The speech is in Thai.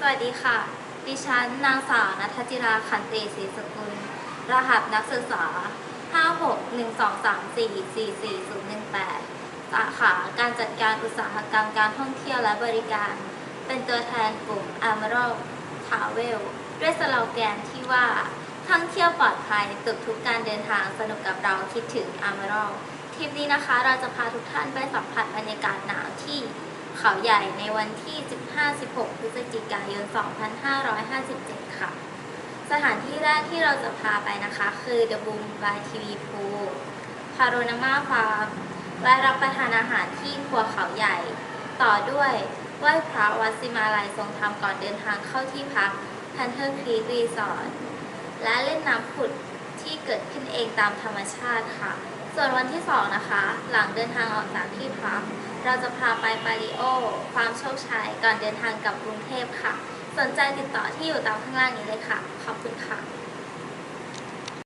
สวัสดีค่ะ ดิฉันนางสาวนัทจิราขันเตศรีสกุล รหัสนักศึกษา 5612344418 สาขาการจัดการอุตสาหกรรมการท่องเที่ยวและบริการ เป็นตัวแทนกลุ่ม Emerald Travel ด้วยสโลแกนที่ว่า ท่องเที่ยวปลอดภัยตุกทุกการเดินทางสนุกกับเราคิดถึง Emerald ทริปนี้นะคะ เราจะพาทุกท่านไปสัมผัสบรรยากาศหนาวที่เขาใหญ่ในวันที่ 15-16 พฤศจิกายน 2557 ค่ะ สถานที่แรกที่เราจะพาไปนะคะ คือ The Boom by TV Pool พาโรนามาฟาร์มและรับประทานอาหารที่ครัวเขาใหญ่ ต่อด้วยไหว้พระวัดสิมาลัยทรงธรรมก่อนเดินทางเข้าที่พัก Panther Creek Resort และเล่นน้ำผุดที่เกิดขึ้นเองตามธรรมชาติค่ะ ส่วนวันที่ 2 นะคะ หลังเดินทางออกจากที่พัก เราจะพาไปปาริโอ ความโชคชัยก่อนเดินทางกลับกรุงเทพค่ะ สนใจติดต่อที่อยู่ตามข้างล่างนี้เลยค่ะ ขอบคุณค่ะ